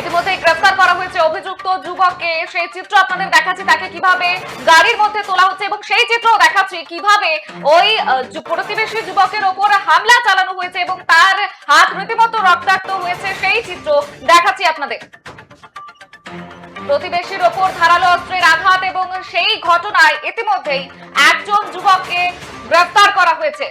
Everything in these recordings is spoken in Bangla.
ইতিমধ্যে গ্রেফতার করা হয়েছে অভিযুক্ত যুবককে। সেই চিত্র আপনাদের দেখাচ্ছি, তাকে কীভাবে গাড়ির মধ্যে তোলা হচ্ছে এবং সেই চিত্র দেখাচ্ছি কীভাবে ওই প্রতিবেশী যুবকের ওপর হামলা চালানো হয়েছে এবং তার হাত রীতিমতো রক্তাক্ত হয়েছে। সেই চিত্র দেখাচ্ছি আপনাদের। প্রতিবেশীর ওপর ধারালো অস্ত্রের আঘাত এবং সেই ঘটনায় ইতিমধ্যেই একজন যুবককে গ্রেফতার করা হয়েছে।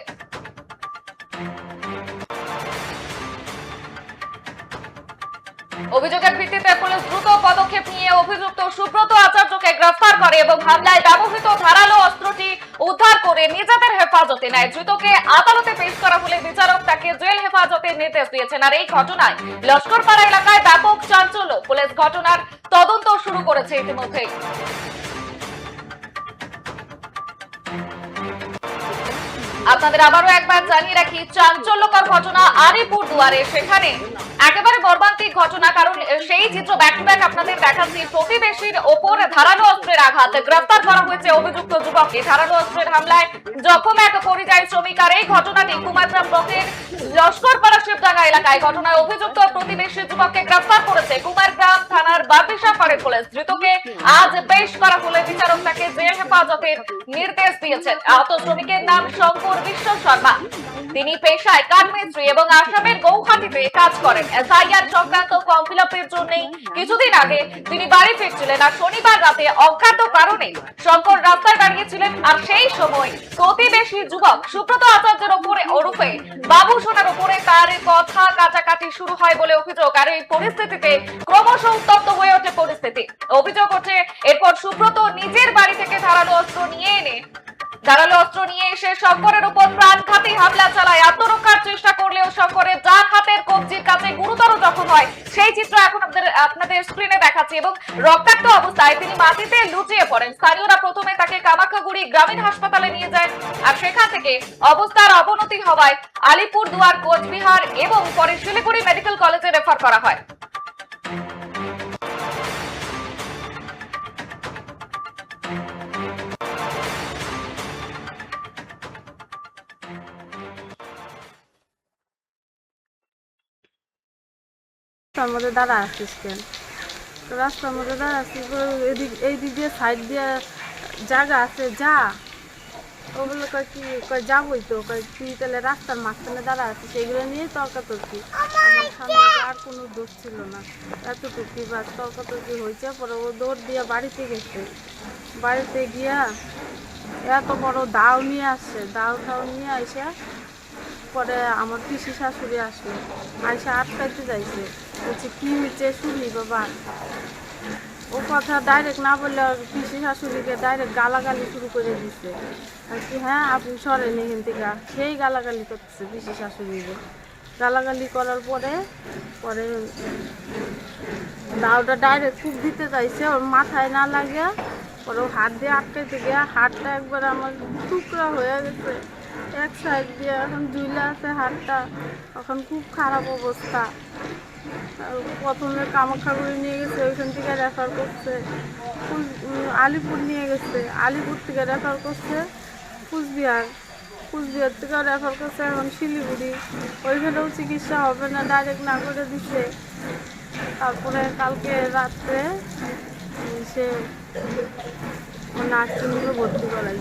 অভিযোগের ভিত্তিতে পুলিশ দ্রুত পদক্ষেপ নিয়ে অভিযুক্ত সুব্রত আচার্যকে গ্রেফতার করে এবং হামলায় ব্যবহৃত ধারালো অস্ত্রটি উদ্ধার করে নিজেদের হেফাজতে নেয়। ধৃতকে আদালতে পেশ করা হলে বিচারক তাকে জেল হেফাজতে নির্দেশ দিয়েছেন। আর এই ঘটনায় লস্করপাড়া এলাকায় ব্যাপক চাঞ্চল্য। পুলিশ ঘটনার তদন্ত শুরু করেছে ইতিমধ্যেই। আপনাদের আবারও একবার জানিয়ে রাখি, চাঞ্চল্যকর ঘটনা আলিপুর দুয়ারে। সেখানে একেবারে মর্মান্তিক ঘটনা, কারণ সেই চিত্র ব্যাক টু ব্যাক আপনাদের দেখাচ্ছি। প্রতিবেশীর ওপর ধারালো অস্ত্রের আঘাত। গ্রেফতার করা হয়েছে অভিযুক্ত যুবককে ধারালো অস্ত্রের হামলায় জখম এক পরিযায়ী শ্রমিক। আর এই ঘটনাটি কুমারগ্রাম ব্লকের লস্করপাড়া শিবডাঙ্গা এলাকায় ঘটনায় অভিযুক্ত প্রতিবেশী যুবককে গ্রেফতার করেছে কুমারগ্রাম থানার বাপিসাপাড়ের পুলিশ। ধৃতকে আজ পেশ করা হলে বিচারক তাকে জেল হেফাজতের নির্দেশ দিয়েছেন, আহত শ্রমিকের নাম শঙ্কর বিশ্ব শর্মা। তিনি পেশায় কাঠমিস্ত্রি এবং আসামের গৌহাটিতে কাজ করেন। এসআইআর সংক্রান্ত ফর্ম ফিল আপের জন্য কিছুদিন আগে তিনি বাড়ি ফিরছিলেন আর শনিবার রাতে অজ্ঞাত কারণে শঙ্কর রাস্তায় দাঁড়িয়েছিলেন আর সেই সময় প্রতিবেশী যুবক সুব্রত আচার্যের ওপরে ওরফে বাবু সোনার ওপরে তার কথা কাটাকাটি শুরু হয় বলে অভিযোগ। আর এই পরিস্থিতিতে ক্রমশ উত্তপ্ত হয়ে ওঠে পরিস্থিতি। অভিযোগ হচ্ছে এরপর সুব্রত নিজের বাড়ি থেকে ধারালো অস্ত্র নিয়ে এনে, ধারালো অস্ত্র নিয়ে এসে শঙ্করের উপর প্রাণঘাতী হামলা চালায়। আত্মরক্ষার চেষ্টা করলেও শঙ্করের ডান হাতের কবজির কাছে গুরুতর জখম হয়, সেই চিত্র এখন আপনাদের আপনাদের স্ক্রিনে দেখাচ্ছি এবং রক্তাক্ত অবস্থায় তিনি মাটিতে লুচিয়ে পড়েন। স্থানীয়রা প্রথমে তাকে কামাখাগুড়ি গ্রামীণ হাসপাতালে নিয়ে যায় আর সেখান থেকে অবস্থার অবনতি হওয়ায় আলিপুর দুয়ার কোচবিহার এবং পরে শিলিগুড়ি মেডিকেল কলেজে রেফার করা হয়। রাস্তার মধ্যে দাঁড়া আসিস কেন? তো রাস্তার মধ্যে দাঁড়া আসিস এদিক এই দিক দিয়ে সাইড দিয়ে জায়গা আছে, যা। ও বলে কয় কি কয় যাবই তো কয় তুই তাহলে রাস্তার মাঝখানে দাঁড়া আছিস এগুলো নিয়ে তর্কাতর্কি। আমার সামনে আর কোনো দোষ ছিল না। এতটুকু বা তর্কাতর্কি হয়েছে পরে ও দৌড় দিয়ে বাড়িতে গেছে। বাড়িতে গিয়া এত বড় দাও নিয়ে আসছে দাও টাও নিয়ে এসে পরে আমার পিসি শাশুড়ি আসলো। আইসা আটকাইতে যাইছে। বলছে কি হয়েছে শুনলি বাবা? ও কথা ডাইরেক্ট না বললে পিসি শাশুড়িকে ডাইরেক্ট গালাগালি শুরু করে দিচ্ছে কি হ্যাঁ আপনি সরেন এখান থেকে। সেই গালাগালি করতেছে পিসি শাশুড়িকে গালাগালি করার পরে পরে দাওটা ডাইরেক্ট খুব দিতে চাইছে, ওর মাথায় না লাগে পরে ও হাত দিয়ে আটকাইতে গিয়ে হাতটা একবার আমার টুকরা হয়ে গেছে। এক সাইড দিয়ে এখন ঝুলে আছে হাতটা। এখন খুব খারাপ অবস্থা। প্রথমে কামাখাগুড়ি নিয়ে গেছে, ওইখান থেকে রেফার করছে। আলিপুর নিয়ে গেছে। আলিপুর থেকে রেফার করছে কুচবিহার। কুচবিহার থেকে রেফার করছে এখন শিলিগুড়ি। ওইখানেও চিকিৎসা হবে না ডাইরেক্ট না করে দিছে। তারপরে কালকে রাত্রে সে নার্সিংহোমে ভর্তি করাই